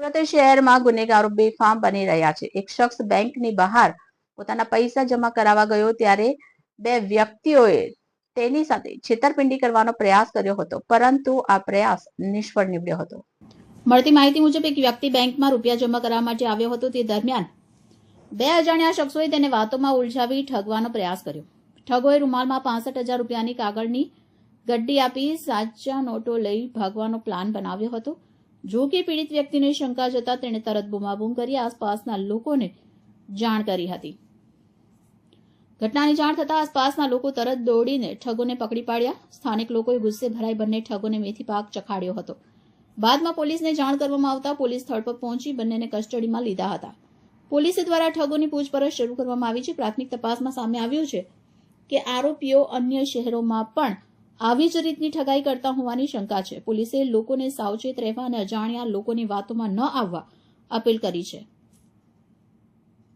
સુરત શહેરમાં ગુનેગારો બેફામ બની રહ્યા છે. એક શખ્સ બેંકની બહાર પોતાના પૈસા જમા કરાવવા ગયો ત્યારે બે વ્યક્તિઓએ તેની સાથે છેતરપિંડી કરવાનો પ્રયાસ કર્યો હતો, પરંતુ આ પ્રયાસ નિષ્ફળ નીવડ્યો હતો. મળતી માહિતી મુજબ એક વ્યક્તિ બેંકમાં રૂપિયા જમા કરાવવા માટે આવ્યો હતો. તે દરમિયાન બે અજાણ્યા શખ્સોએ તેને વાતોમાં ઉલઝાવી ઠગવાનો પ્રયાસ કર્યો. ઠગોએ રૂમાલમાં પાસઠ હજાર રૂપિયાની કાગળની ગડ્ડી આપી સાચા નોટો લઈ ભાગવાનો પ્લાન બનાવ્યો હતો. જો કે પીડિત વ્યક્તિને શંકા જતા તેણે તરત બૂમાબૂમ કરી આસપાસના લોકોને જાણ કરી હતી. ઘટનાની જાણ થતાં આસપાસના લોકો તરત દોડીને ઠગોને પકડી પાડ્યા. સ્થાનિક લોકોએ ગુસ્સે ભરાઈ બંને ઠગોને મેથી પાક ચખાડ્યો હતો. બાદમાં પોલીસને જાણ કરવામાં આવતા પોલીસ સ્થળ પર પહોંચી બંનેને કસ્ટડીમાં લીધા હતા. પોલીસ દ્વારા ઠગોની પૂછપરછ શરૂ કરવામાં આવી છે. પ્રાથમિક તપાસમાં સામે આવ્યું છે કે આરોપીઓ અન્ય શહેરોમાં પણ આવી જ રીતની ઠગાઈ કરતા હોવાની શંકા છે. પોલીસે લોકોને સાવચેત રહેવા અને અજાણ્યા લોકોની વાતોમાં ન આવવા અપીલ કરી છે.